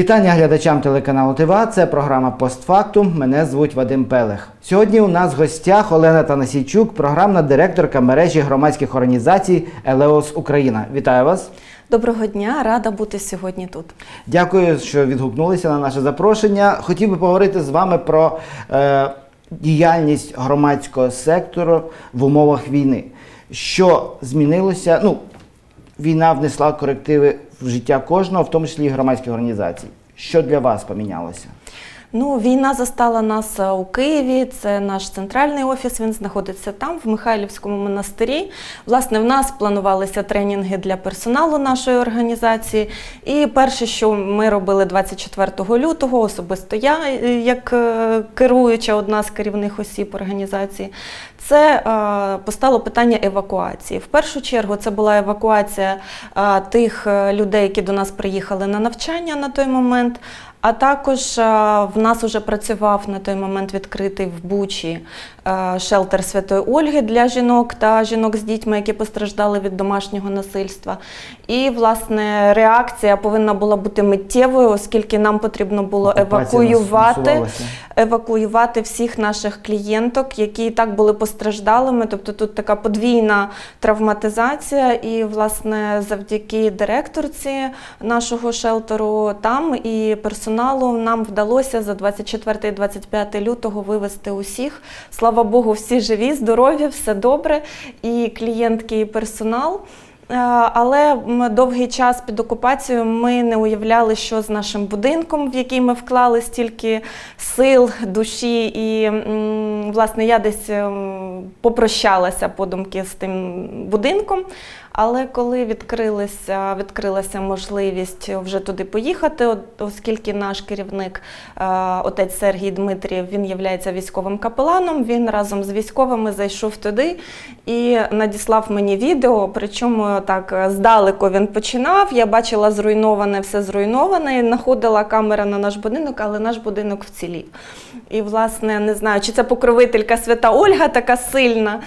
Вітання глядачам телеканалу ТВА. Це програма Постфактум. Мене звуть Вадим Пелех. Сьогодні у нас в гостях Олена Танасійчук, програмна директорка мережі громадських організацій Елеос Україна. Вітаю вас! Доброго дня, рада бути сьогодні тут. Дякую, що відгукнулися на наше запрошення. Хотів би поговорити з вами про е, діяльність громадського сектору в умовах війни. Що змінилося? Ну, війна внесла корективи в життя кожного, в тому числі і громадських організацій. Що для вас помінялося? Ну, війна застала нас е, у Києві. Це наш центральний офіс. Він знаходиться там, в Михайлівському монастирі. Власне, в нас планувалися тренінги для персоналу нашої організації. І перше, що ми робили 24 лютого, особисто я, е, як е, керуюча одна з керівних осіб організації, це постало питання евакуації. В першу чергу це була евакуація тих людей, які до нас приїхали на навчання на той момент. А також е, в нас вже працював на той момент відкритий в Бучі шелтер Святої Ольги для жінок та жінок з дітьми, які постраждали від домашнього насильства. І, власне, реакція повинна була бути миттєвою, оскільки нам потрібно було евакуювати евакуювати всіх наших клієнток, які і так були постраждалими. Тобто тут така подвійна травматизація. І, власне, завдяки директорці нашого шелтеру там і персоналу нам вдалося за 24-25 лютого вивезти усіх. Слава Богу, всі живі, здорові, все добре. І клієнтки, і персонал. Е, Але довгий час під окупацією ми не уявляли, що з нашим будинком, в який ми вклали стільки сил, душі, і власне я десь ем, попрощалася подумки з тим будинком. Але коли відкрилася, відкрилася можливість вже туди поїхати, оскільки наш керівник, е, отець Сергій Дмитрів, він є військовим капеланом, він разом з військовими зайшов туди і надіслав мені відео. Причому так е, здалеку він починав. Я бачила зруйноване, все зруйноване. Находила камера на наш будинок, але наш будинок вцілів. І, власне, не знаю, чи це покровителька свята Ольга така сильна,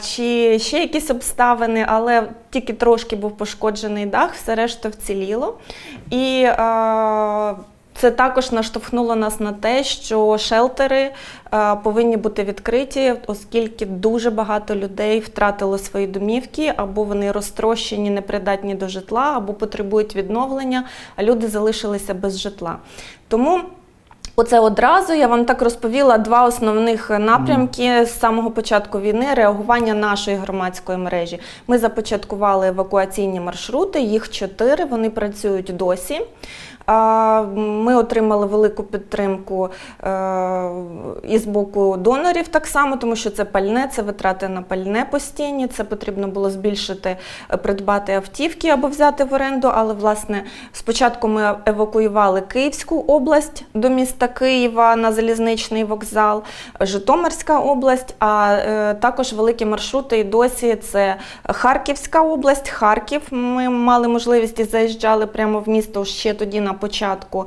чи ще якісь обставини, але тільки трошки був пошкоджений дах, все решта вціліло. І це також наштовхнуло нас на те, що шелтери повинні бути відкриті, оскільки дуже багато людей втратило свої домівки, або вони розтрощені, непридатні до житла, або потребують відновлення, а люди залишилися без житла. Тому Оце одразу я вам так розповіла два основних напрямки з самого початку війни реагування нашої громадської мережі. Ми започаткували евакуаційні маршрути, їх чотири, вони працюють досі. Ми отримали велику підтримку е, і з боку донорів так само, тому що це пальне, це витрати на пальне постійні. Це потрібно було збільшити, е, придбати автівки або взяти в оренду. Але власне спочатку ми евакуювали Київську область до міста Києва на залізничний вокзал, Житомирська область, а е, також великі маршрути і досі це Харківська область, Харків. Ми мали можливість і заїжджали прямо в місто ще тоді на початку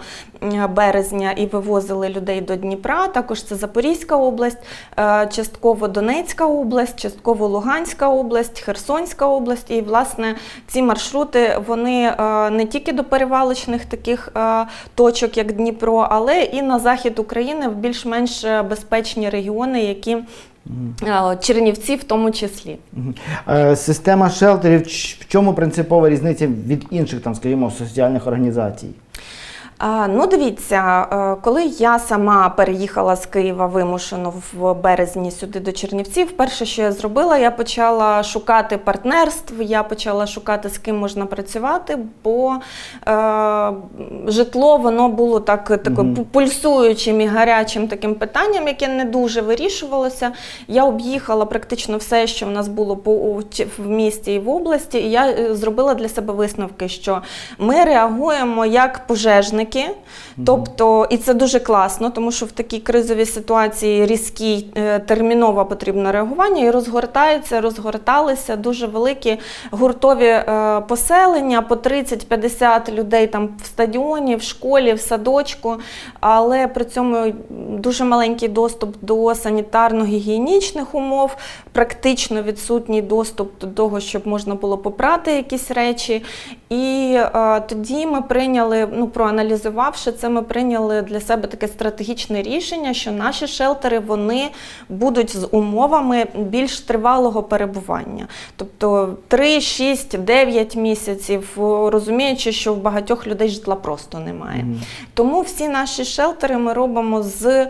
березня і вивозили людей до Дніпра. Також це Запорізька область, е, частково Донецька область, частково Луганська область, Херсонська область. І власне ці маршрути вони е, не тільки до перевалочних таких е, точок, як Дніпро, але і на захід України в більш-менш е, безпечні регіони, які е, Чернівці в тому числі. Е, Система шелтерів, в чому принципова різниця від інших, там, скажімо, соціальних організацій? Ну, дивіться, е, коли я сама переїхала з Києва вимушено в березні сюди до Чернівців, перше, що я зробила, я почала шукати партнерств, я почала шукати, з ким можна працювати, бо е, житло воно було так, Мгм. пу- пульсуючим і гарячим таким питанням, яке не дуже вирішувалося. Я об'їхала практично все, що в нас було по в місті і в області, і я е, зробила для себе висновки, що ми реагуємо як пожежники, тобто, і це дуже класно, тому що в такій кризовій ситуації різкій е, терміново потрібно реагування, і розгортаються, розгорталися дуже великі гуртові е, поселення по 30-50 людей там в стадіоні, в школі, в садочку, але при цьому дуже маленький доступ до санітарно-гігієнічних умов, практично відсутній доступ до того, щоб можна було попрати якісь речі. І е, тоді ми прийняли, ну, проаналізували проаналізувавши це, ми прийняли для себе таке стратегічне рішення, що наші шелтери вони будуть з умовами більш тривалого перебування. Тобто 3, 6, 9 місяців, розуміючи, що в багатьох людей житла просто немає. Тому всі наші шелтери ми робимо з е,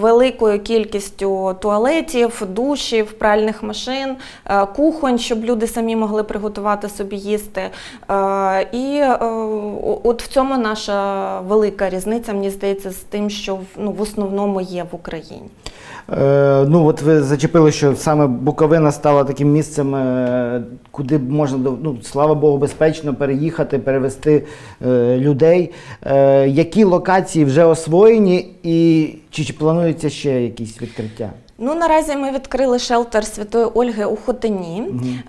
великою кількістю туалетів, душів, пральних машин, е, кухонь, щоб люди самі могли приготувати собі їсти. Е, і е, от в цьому наша велика різниця, мені здається, з тим, що в- ну, в основному є в Україні. Е, ну, от ви зачепили, що саме Буковина стала таким місцем, е, куди можна, ну, слава Богу, безпечно переїхати, перевести е, людей. Е, які локації вже освоєні і чи, чи плануються ще якісь відкриття? Ну, наразі ми відкрили шелтер Святої Ольги у Хотині.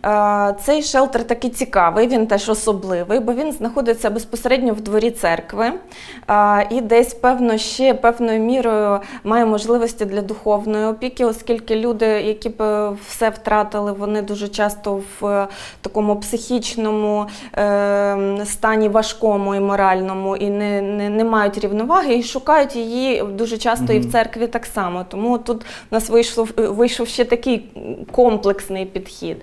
Е, Цей шелтер такий цікавий, він теж особливий, бо він знаходиться безпосередньо в дворі церкви і десь, певно, ще певною мірою має можливості для духовної опіки, оскільки люди, які б е, все втратили, вони дуже часто в е, такому психічному е, стані важкому і моральному, і не, не, не мають рівноваги, і шукають її дуже часто і в церкві так само. Тому тут у нас вийшов, вийшов ще такий комплексний підхід.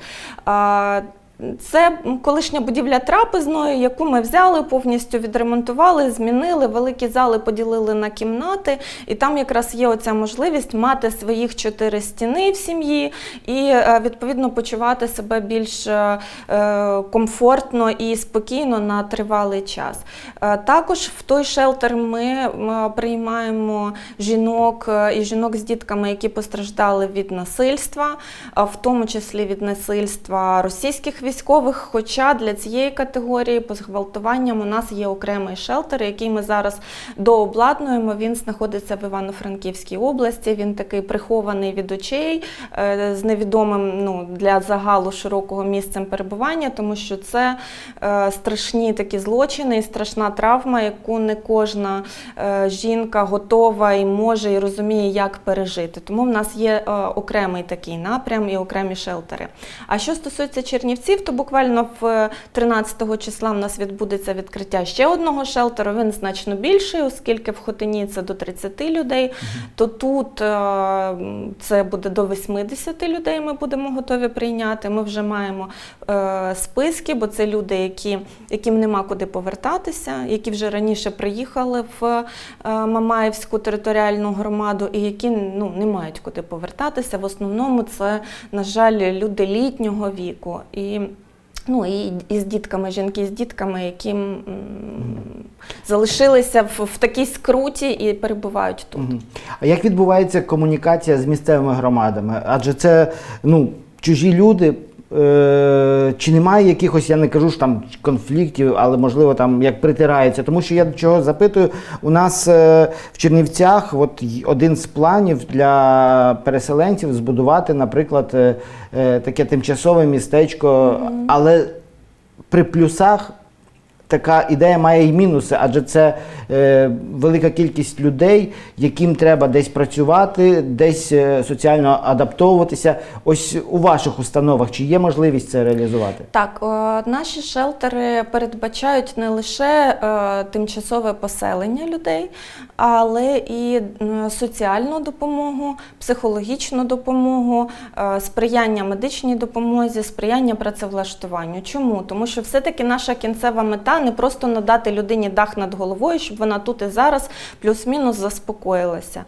Це колишня будівля трапезної, яку ми взяли, повністю відремонтували, змінили, великі зали поділили на кімнати, і там якраз є оця можливість мати своїх чотири стіни в сім'ї і е, відповідно почувати себе більш е, е, комфортно і спокійно на тривалий час. Також в той шелтер ми приймаємо жінок і жінок з дітками, які постраждали від насильства, в тому числі від насильства російських військових. Хоча для цієї категорії по зґвалтуванням у нас є окремий шелтер, який ми зараз дообладнуємо. Він знаходиться в Івано-Франківській області. Він такий прихований від очей е, з невідомим ну, для загалу широкого місцем перебування, тому що це е, страшні такі злочини і страшна травма, яку не кожна е, жінка готова і може і розуміє, як пережити. Тому в нас є окремий такий напрям і окремі шелтери. А що стосується Чернівців, то буквально в 13 числа в нас відбудеться відкриття ще одного шелтеру. Він значно більший, оскільки в Хотині це до 30 людей, то тут е, це буде до 80 людей. Ми будемо готові прийняти. Ми вже маємо е, списки, бо це люди, які, яким нема куди повертатися, які вже раніше приїхали в е, Мамаївську територіальну громаду і які ну, не мають куди повертатися. В основному це, на жаль, люди літнього віку. І Ну і, і з дітками, жінки з дітками, які м, залишилися в, в такій скруті і перебувають тут. А як відбувається комунікація з місцевими громадами? Адже це ну, чужі люди. Е, чи немає якихось, я не кажу ж там конфліктів, але можливо там як притираються. Тому що я до чого запитую, у нас е, в Чернівцях от один з планів для переселенців збудувати, наприклад, е, таке тимчасове містечко, але при плюсах така ідея має і мінуси, адже це е, велика кількість людей, яким треба десь працювати, десь е, соціально адаптовуватися. Ось у ваших установах чи є можливість це реалізувати? Так, е, наші шелтери передбачають не лише е, тимчасове поселення людей, але і соціальну допомогу, психологічну допомогу, е, сприяння медичній допомозі, сприяння працевлаштуванню. Чому? Тому що все-таки наша кінцева мета не просто надати людині дах над головою, щоб вона тут і зараз плюс-мінус заспокоїлася.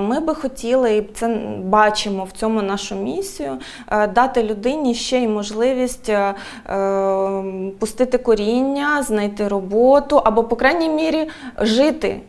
Ми би хотіли, і це бачимо в цьому нашу місію, е, дати людині ще й можливість е, е, пустити коріння, знайти роботу або, по крайній мірі, жити.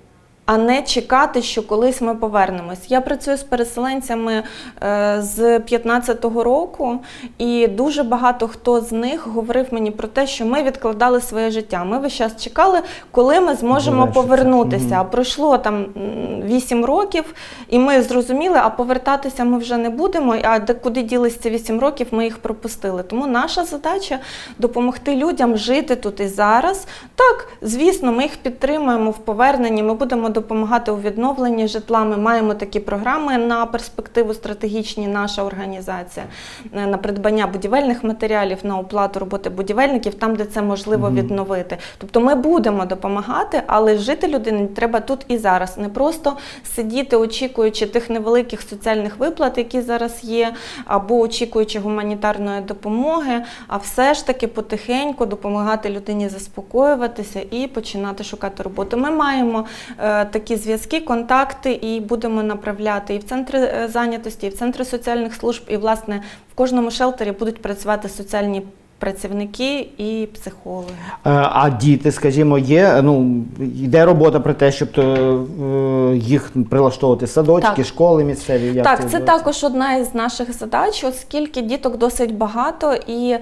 А не чекати, що колись ми повернемось. Я працюю з переселенцями е, з 15-го року, і дуже багато хто з них говорив мені про те, що ми відкладали своє життя. Ми весь час чекали, коли ми зможемо повернутися. А пройшло там м, 8 років, і ми зрозуміли, а повертатися ми вже не будемо. А де куди ділись ці 8 років, ми їх пропустили. Тому наша задача допомогти людям жити тут і зараз. Так, звісно, ми їх підтримуємо в поверненні. Ми будемо допомагати у відновленні житла. Ми маємо такі програми на перспективу стратегічні. Наша організація е, на придбання будівельних матеріалів, на оплату роботи будівельників, там, де це можливо відновити. Тобто ми будемо допомагати, але жити людині треба тут і зараз. Не просто сидіти, очікуючи тих невеликих соціальних виплат, які зараз є, або очікуючи гуманітарної допомоги, а все ж таки потихеньку допомагати людині заспокоюватися і починати шукати роботу. Ми маємо е, такі зв'язки, контакти і будемо направляти і в центри е, зайнятості, і в центри соціальних служб, і власне в кожному шелтері будуть працювати соціальні працівники і психологи. Е, А діти, скажімо, є, ну, йде робота про те, щоб е, їх прилаштовувати садочки, Так. школи місцеві. Як так, це також одна із наших задач, оскільки діток досить багато. І, е,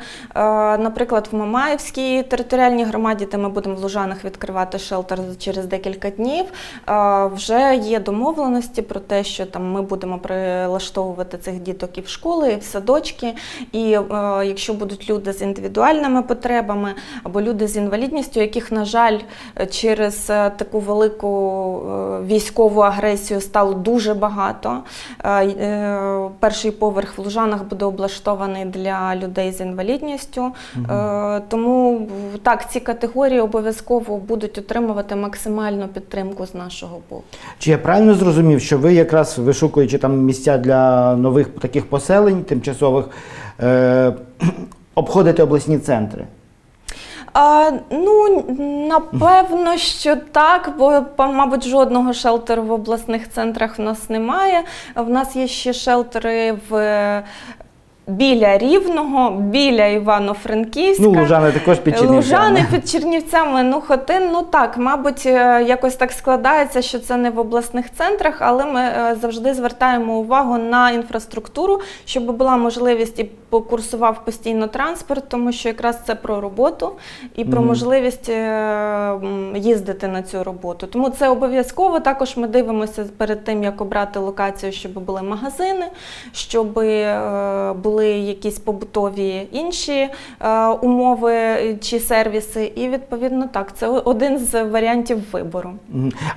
наприклад, в Мамаївській територіальній громаді, де ми будемо в Лужанах відкривати шелтер через декілька днів, вже є домовленості про те, що там ми будемо прилаштовувати цих діток і в школи, і в садочки. І якщо будуть люди з індивідуальними потребами або люди з інвалідністю, яких, на жаль, через е, таку велику е, військову агресію стало дуже багато. Е, Перший поверх в Лужанах буде облаштований для людей з інвалідністю. Е, Тому так, ці категорії обов'язково будуть отримувати максимальну підтримку з нашого боку. Чи я правильно зрозумів, що ви якраз вишукуючи там місця для нових таких поселень тимчасових, е, обходите обласні центри? А, ну, напевно, що так, бо, мабуть, жодного шелтеру в обласних центрах в нас немає. В нас є ще шелтери в. е, Біля Рівного, біля Івано-Франківська. Ну, Лужани також під Чернівцями. Лужани під Чернівцями, ну Хотин, ну так, мабуть, е, якось так складається, що це не в обласних центрах, але ми е, завжди звертаємо увагу на інфраструктуру, щоб була можливість і покурсував постійно транспорт, тому що якраз це про роботу і про можливість е, їздити на цю роботу. Тому це обов'язково. Також ми дивимося перед тим, як обрати локацію, щоб були магазини, щоб е, були якісь побутові інші е, умови чи сервіси. І відповідно так, це один з варіантів вибору.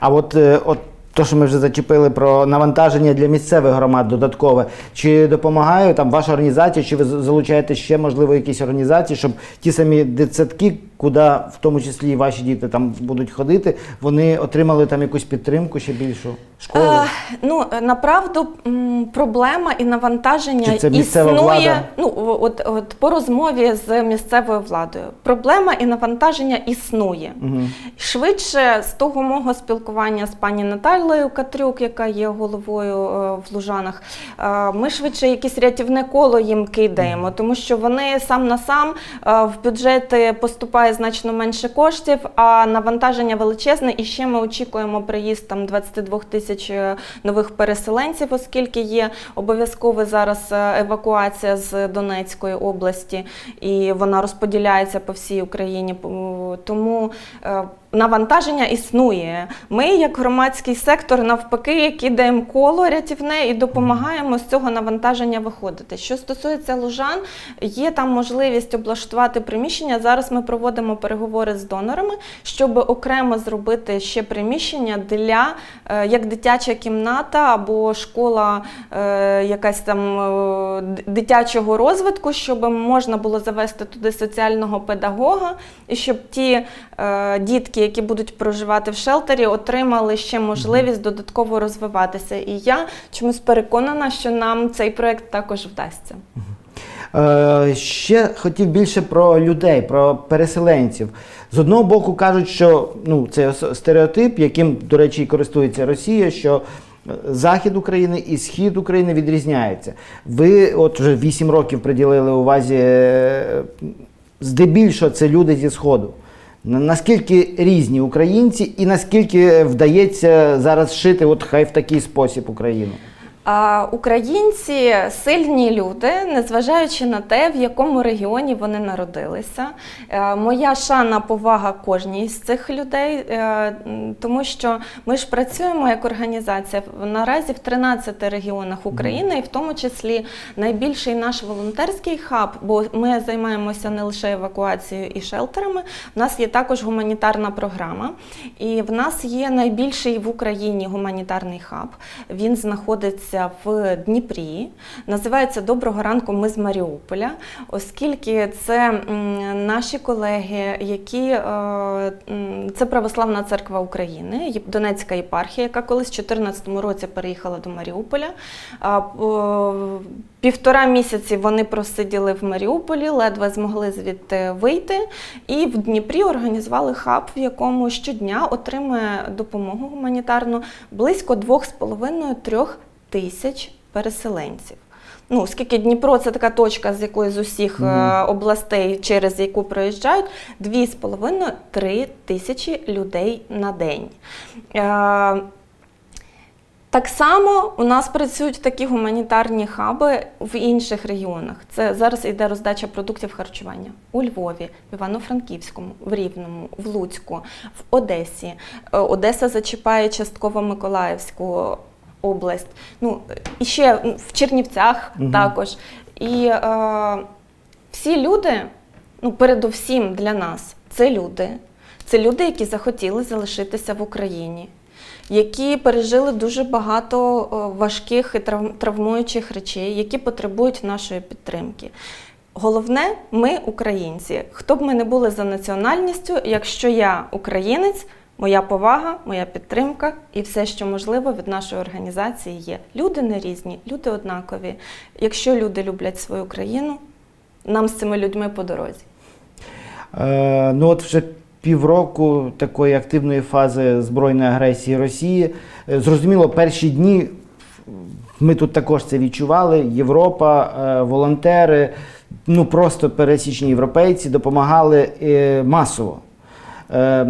А от, от то, що ми вже зачепили про навантаження для місцевих громад додаткове, чи допомагає там ваша організація, чи ви залучаєте ще, можливо, якісь організації, щоб ті самі дитсадки, куди в тому числі і ваші діти там будуть ходити, вони отримали там якусь підтримку ще більшу школи? Е, ну, е, направду проблема і навантаження Чи це існує. влада? Ну, от, от по розмові з місцевою владою. Проблема і навантаження існує. Мгм. Швидше з того мого спілкування з пані Наталією Катрюк, яка є головою е, в Лужанах, е, ми швидше якесь рятівне коло їм кидаємо, тому що вони сам на сам е, в бюджети поступає значно менше коштів, а навантаження величезне. І ще ми очікуємо приїзд там 22 тисяч е, нових переселенців, оскільки є обов'язкова зараз е, евакуація з Донецької області, і вона розподіляється по всій Україні. Тому е, навантаження існує. Ми, як громадський сектор, навпаки, кидаємо коло рятівне і допомагаємо з цього навантаження виходити. Що стосується лужан, є там можливість облаштувати приміщення. Зараз ми проводимо переговори з донорами, щоб окремо зробити ще приміщення для е, як дитяча кімната або школа е, якась там е, дитячого розвитку, щоб можна було завести туди соціального педагога, і щоб ті дітки, які будуть проживати в шелтері, отримали ще можливість додатково розвиватися. І я чомусь переконана, що нам цей проект також вдасться. Е, ще хотів більше про людей, про переселенців. З одного боку кажуть, що ну, це стереотип, яким, до речі, і користується Росія, що е, захід України і схід України відрізняються. Ви от вже 8 років приділили увазі, е, здебільшого це люди зі Сходу. На- Наскільки різні українці і наскільки вдається зараз шити, от хай в такий спосіб Україну? Українці сильні люди, незважаючи на те, в якому регіоні вони народилися. Е, Моя шана повага кожній з цих людей, е, тому що ми ж працюємо як організація наразі в 13 регіонах України, і в тому числі найбільший наш волонтерський хаб, бо ми займаємося не лише евакуацією і шелтерами. В нас є також гуманітарна програма, і в нас є найбільший в Україні гуманітарний хаб. Він знаходиться в Дніпрі. Називається Доброго ранку. Ми з Маріуполя, оскільки це наші колеги, які е, це Православна церква України, Донецька єпархія, яка колись в 2014 році переїхала до Маріуполя. Півтора місяці вони просиділи в Маріуполі, ледве змогли звідти вийти, і в Дніпрі організували хаб, в якому щодня отримує допомогу гуманітарну близько 2,5-3 тисяч переселенців. Ну, оскільки Дніпро це така точка, з якої з усіх е, областей, через яку проїжджають, 2,5-3 тисячі людей на день. Е, так само у нас працюють такі гуманітарні хаби в інших регіонах. Це зараз йде роздача продуктів харчування у Львові, в Івано-Франківському, в Рівному, в Луцьку, в Одесі. Е, Одеса зачіпає частково Миколаївську область. Ну і ще в Чернівцях Мгм. також. І е, всі люди, ну передусім для нас, це люди. Це люди, які захотіли залишитися в Україні, які пережили дуже багато е, важких і травмуючих речей, які потребують нашої підтримки. Головне, ми українці. Хто б ми не були за національністю, якщо я українець, моя повага, моя підтримка і все, що можливо від нашої організації є. Люди не різні, люди однакові. Якщо люди люблять свою країну, нам з цими людьми по дорозі. Е, ну от вже півроку такої активної фази збройної агресії Росії. Е, Зрозуміло, перші дні ми тут також це відчували. Європа, е, волонтери, ну просто пересічні європейці допомагали е, масово. Е,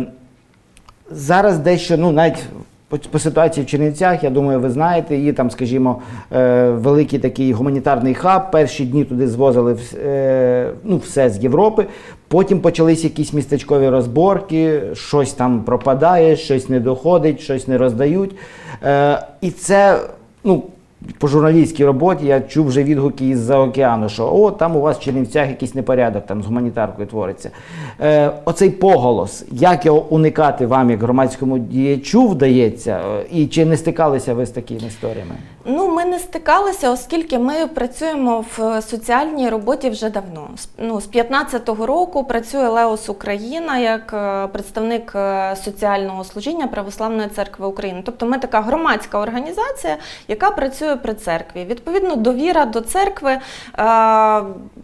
Зараз дещо, ну навіть по, по ситуації в Чернівцях, я думаю, ви знаєте, її там, скажімо, е, великий такий гуманітарний хаб. Перші дні туди звозили в, е, ну, все з Європи. Потім почалися якісь містечкові розборки, щось там пропадає, щось не доходить, щось не роздають. Е, і це, ну. По журналістській роботі я чув вже відгуки із-за океану, що о, там у вас в Чернівцях якийсь непорядок там з гуманітаркою твориться. Е, оцей поголос, як його уникати вам, як громадському діячу, вдається, е, і чи не стикалися ви з такими історіями? Ну, ми не стикалися, оскільки ми працюємо в е, соціальній роботі вже давно. Ну, з 15-го року працює Леос Україна як е, представник е, соціального служіння Православної церкви України. Тобто ми така громадська організація, яка працює при церкві. Відповідно, довіра до церкви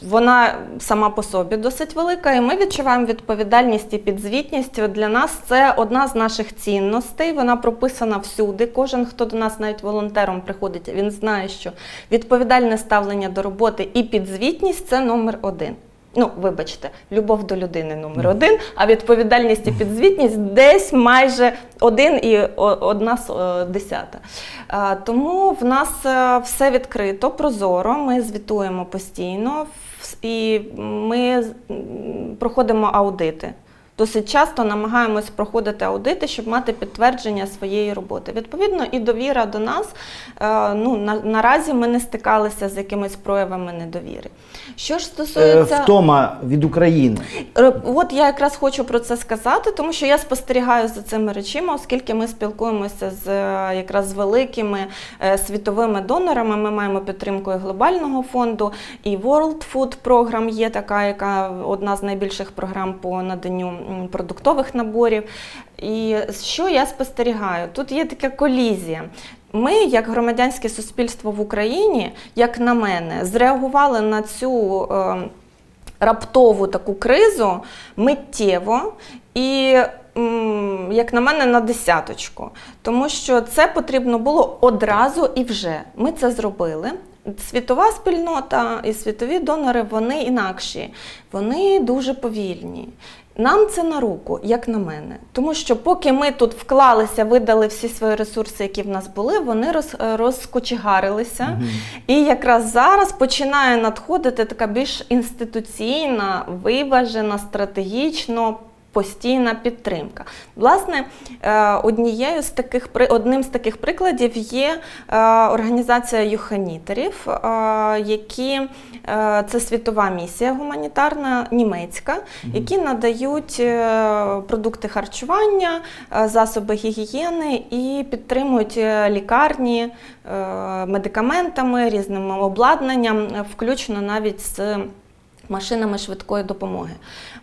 вона сама по собі досить велика, і ми відчуваємо відповідальність і підзвітність. Для нас це одна з наших цінностей. Вона прописана всюди. Кожен, хто до нас навіть волонтером приходить, він знає, що відповідальне ставлення до роботи і підзвітність це номер один. Ну, вибачте, любов до людини номер один, а відповідальність і підзвітність десь майже один і одна е, десята. Тому в нас е, все відкрито, прозоро. Ми звітуємо постійно і ми проходимо аудити. Досить часто намагаємось проходити аудити, щоб мати підтвердження своєї роботи. Відповідно, і довіра до нас. е, Ну, на, наразі ми не стикалися з якимись проявами недовіри. Що ж Е, стосується втома від України. От я якраз хочу про це сказати, тому що я спостерігаю за цими речима, оскільки ми спілкуємося з е, якраз з великими е, світовими донорами. Ми маємо підтримку і глобального фонду, і World Food Program є така, яка одна з найбільших програм по наданню продуктових наборів. І що я спостерігаю? Тут є така колізія. Ми, як громадянське суспільство в Україні, як на мене, зреагували на цю. е, раптову таку кризу миттєво і, як на мене, на десяточку. Тому що це потрібно було одразу і вже. Ми це зробили. світова спільнота і світові донори вони інакші, вони дуже повільні. Нам це на руку, як на мене. Тому що поки ми тут вклалися, видали всі свої ресурси, які в нас були, вони роз, е, розкочегарилися. І якраз зараз починає надходити така більш інституційна, виважена, стратегічно. Постійна підтримка. Власне, е, однією з таких одним з таких прикладів є е, організація юханітерів, е, які це світова місія гуманітарна німецька, які надають продукти харчування, засоби гігієни і підтримують лікарні медикаментами, різним обладнанням, включно навіть з машинами швидкої допомоги.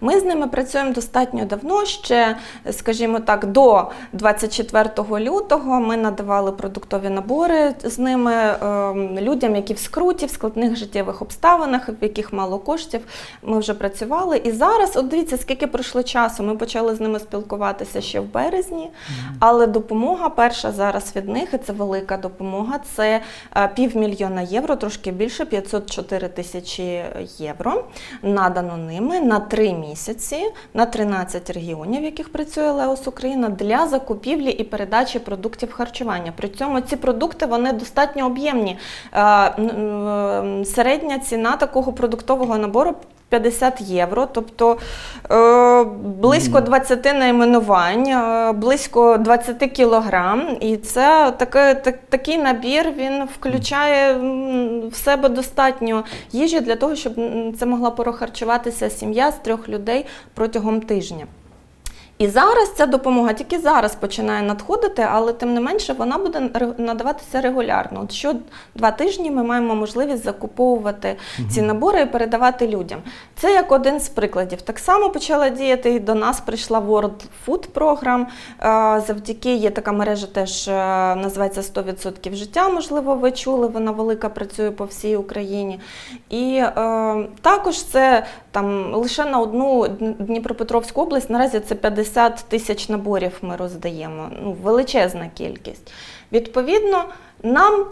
Ми з ними працюємо достатньо давно. Ще, скажімо так, до 24 лютого ми надавали продуктові набори з ними ем, людям, які в скруті, в складних життєвих обставинах, в яких мало коштів. Ми вже працювали. І зараз, от дивіться, скільки пройшло часу. Ми почали з ними спілкуватися ще в березні, але допомога перша зараз від них, і це велика допомога. Це е, півмільйона євро, трошки більше 504 тисячі євро. Надано ними на 3 місяці на 13 регіонів, в яких працює Леос Україна, для закупівлі і передачі продуктів харчування. При цьому ці продукти вони достатньо об'ємні. Е, Середня ціна такого продуктового набору 50 євро, тобто е, близько 20 найменувань, е, близько 20 кілограм. І це таке, так, такий набір він включає в себе достатньо їжі для того, щоб це могла порохарчуватися сім'я з трьох людей протягом тижня. І зараз ця допомога тільки зараз починає надходити, але тим не менше вона буде надаватися регулярно. От що два тижні ми маємо можливість закуповувати ці набори і передавати людям. Це як один з прикладів. Так само почала діяти і до нас прийшла World Food Program. Е, Завдяки є така мережа, теж е, називається 100% життя. Можливо, ви чули. Вона велика працює по всій Україні. І е, також це там лише на одну Дніпропетровську область наразі це 50 тисяч наборів ми роздаємо. Ну, величезна кількість. Відповідно, нам.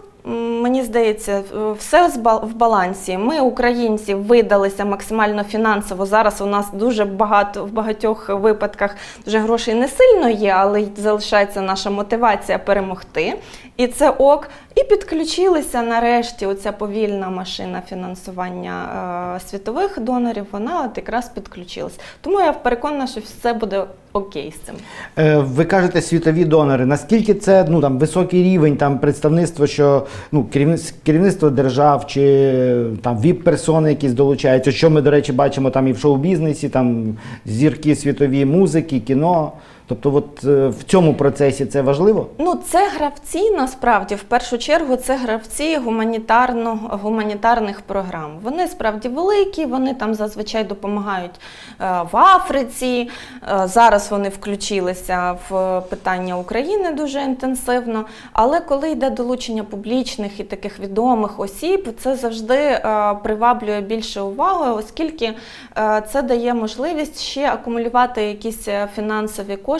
Мені здається, все в балансі. Ми, українці, видалися максимально фінансово. Зараз у нас дуже багато в багатьох випадках вже грошей не сильно є, але залишається наша мотивація перемогти. І це ок. І підключилися нарешті. Оця повільна машина фінансування е, світових донорів. Вона от якраз підключилась. Тому я переконана, що все буде окей з цим. Е, Ви кажете світові донори. Наскільки це ну там високий рівень там представництво, що ну керівництво, керівництво держав чи там віп-персони якісь долучаються? Що ми, до речі, бачимо там і в шоу-бізнесі, там зірки світові музики, кіно. Тобто, от е, в цьому процесі це важливо? Ну, це гравці насправді в першу чергу це гравці гуманітарно, гуманітарних програм. Вони справді великі, вони там зазвичай допомагають е, в Африці. Е, зараз вони включилися в питання України дуже інтенсивно. Але коли йде долучення публічних і таких відомих осіб, це завжди е, приваблює більше уваги, оскільки е, це дає можливість ще акумулювати якісь е, фінансові кошти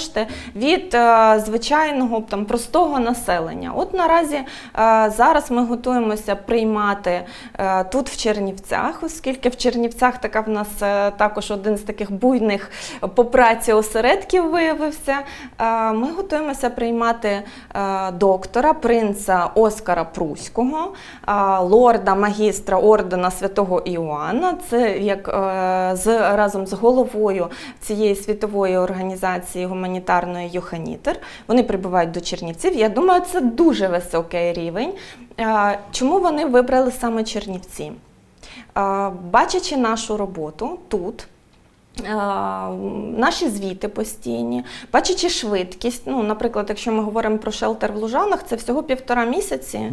від е, звичайного там простого населення. От наразі е, зараз ми готуємося приймати е, тут в Чернівцях, оскільки в Чернівцях така в нас також один з таких буйних по праці осередків виявився. Ми готуємося приймати доктора, принца Оскара Пруського, лорда магістра ордена святого Іоанна. Це як з разом з головою цієї світової організації гуманітарної Юханітер. Вони прибувають до Чернівців. Я думаю, це дуже високий рівень. Чому вони вибрали саме Чернівці? Бачачи нашу роботу тут. Е, Наші звіти постійні, бачачи швидкість. Ну, наприклад, якщо ми говоримо про шелтер в Лужанах, це всього півтора місяці е,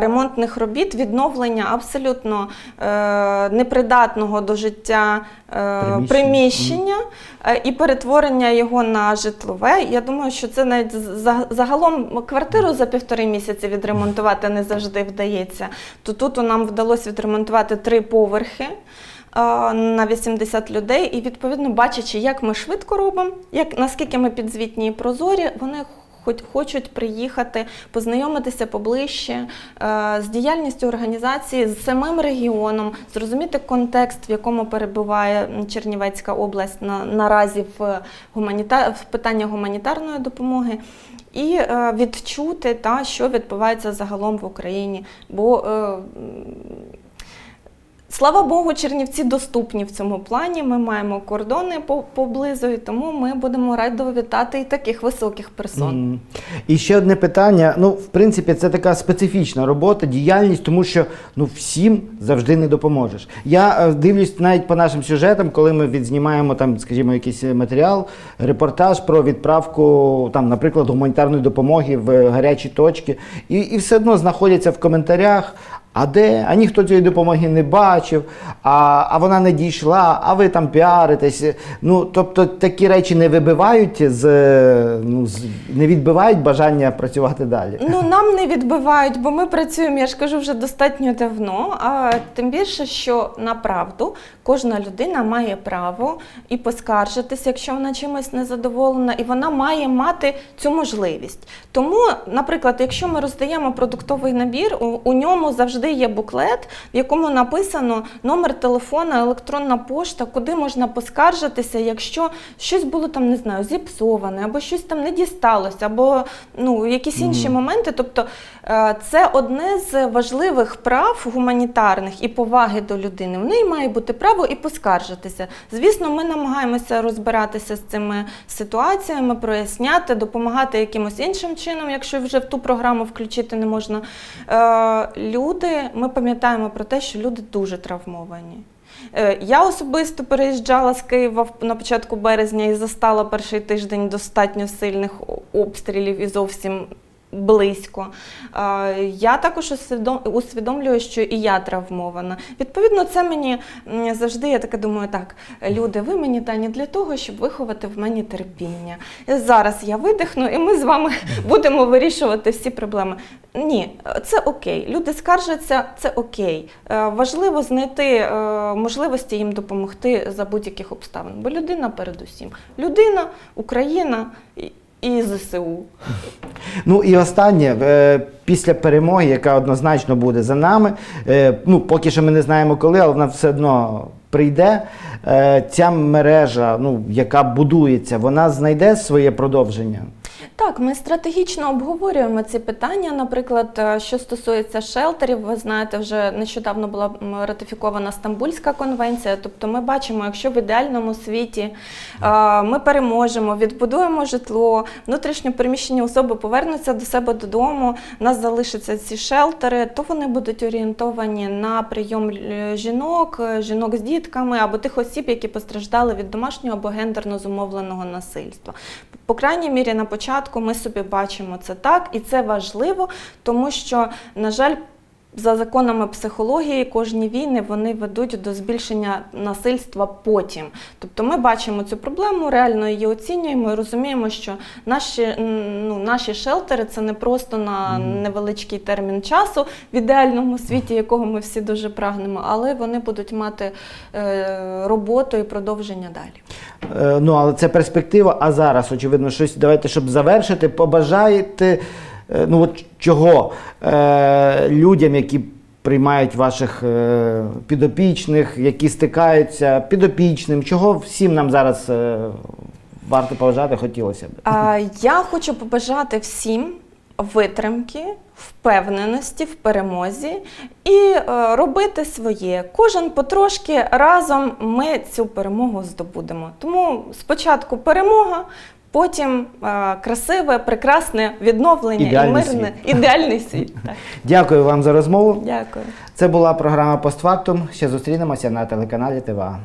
ремонтних робіт, відновлення абсолютно е, непридатного до життя Приміщення. приміщення і перетворення його на житлове. Я думаю, що це навіть загалом квартиру за півтори місяці відремонтувати не завжди вдається. То тут нам вдалося відремонтувати три поверхи. На 80 людей, і відповідно бачачи, як ми швидко робимо, як наскільки ми підзвітні і прозорі, вони хоч хочуть приїхати, познайомитися поближче е, з діяльністю організації, з самим регіоном, зрозуміти контекст, в якому перебуває Чернівецька область на, наразі в, гуманіта... в питання гуманітарної допомоги. І е, відчути, та, що відбувається загалом в Україні. Бо е, Слава Богу, Чернівці доступні в цьому плані. Ми маємо кордони поблизу, і тому ми будемо раді вітати і таких високих персон. М. І ще одне питання. Ну, в принципі, це така специфічна робота, діяльність, тому що ну всім завжди не допоможеш. Я е, дивлюсь навіть по нашим сюжетам, коли ми відзнімаємо там, скажімо, якийсь матеріал, репортаж про відправку, там, наприклад, гуманітарної допомоги в гарячі точки, і, і все одно знаходяться в коментарях. А де? А ніхто цієї допомоги не бачив, а, а вона не дійшла, а ви там піаритесь. Ну, тобто такі речі не вибивають з, ну, з не відбивають бажання працювати далі. Ну нам не відбивають, бо ми працюємо, я ж кажу, вже достатньо давно. А тим більше, що направду кожна людина має право і поскаржитися, якщо вона чимось незадоволена, і вона має мати цю можливість. Тому, наприклад, якщо ми роздаємо продуктовий набір, у, у ньому завжди є буклет, в якому написано номер телефона, електронна пошта, куди можна поскаржитися, якщо щось було там, не знаю, зіпсоване, або щось там не дісталося, або ну, якісь інші моменти. Тобто е, це одне з важливих прав гуманітарних і поваги до людини. В неї має бути право і поскаржитися. Звісно, ми намагаємося розбиратися з цими ситуаціями, проясняти, допомагати якимось іншим чином, якщо вже в ту програму включити не можна. Е, Ми пам'ятаємо про те, що люди дуже травмовані. Е, Я особисто переїжджала з Києва на початку березня і застала перший тиждень достатньо сильних обстрілів і зовсім близько. Я також усвідом- усвідомлюю, що і я травмована. Відповідно, це мені завжди, я таке думаю, так, люди, ви мені дані для того, щоб виховати в мені терпіння. Зараз я видихну, і ми з вами будемо вирішувати всі проблеми. Ні, це окей. Люди скаржаться, це окей. Е, Важливо знайти е, можливості їм допомогти за будь-яких обставин. Бо людина передусім. Людина, Україна і, ЗСУ. Ну і останнє, е, після перемоги, яка однозначно буде за нами. е, Ну, поки що ми не знаємо коли, але вона все одно прийде. е, Ця мережа, ну, яка будується, вона знайде своє продовження. Так, ми стратегічно обговорюємо ці питання. Наприклад, е, що стосується шелтерів, ви знаєте, вже нещодавно була ратифікована Стамбульська конвенція. Тобто, ми бачимо, якщо в ідеальному світі е, ми переможемо, відбудуємо житло, внутрішньо переміщені особи повернуться до себе додому, у нас залишаться ці шелтери, то вони будуть орієнтовані на прийом е, жінок, жінок з дітками або тих осіб, які постраждали від домашнього або гендерно зумовленого насильства. По крайній мірі, на початку ми собі бачимо це так, і це важливо, тому що, на жаль, за законами психології, кожні війни вони ведуть до збільшення насильства потім. Тобто ми бачимо цю проблему, реально її оцінюємо і розуміємо, що наші, ну, наші шелтери це не просто на невеличкий термін часу в ідеальному світі, якого ми всі дуже прагнемо, але вони будуть мати е, роботу і продовження далі. Е, Ну, але це перспектива. А зараз, очевидно, щось давайте, щоб завершити, побажаєте, ну от чого е, людям, які приймають ваших е, підопічних, які стикаються підопічним, чого всім нам зараз е, варто побажати, хотілося б. Я хочу побажати всім витримки, впевненості в перемозі і е, робити своє. Кожен потрошки разом ми цю перемогу здобудемо. Тому спочатку перемога. Потім е, красиве, прекрасне відновлення Ідеальний і мирне світ. ідеальний світ. Так. Дякую вам за розмову. Дякую. Це була програма Постфактум. Ще зустрінемося на телеканалі ТВА.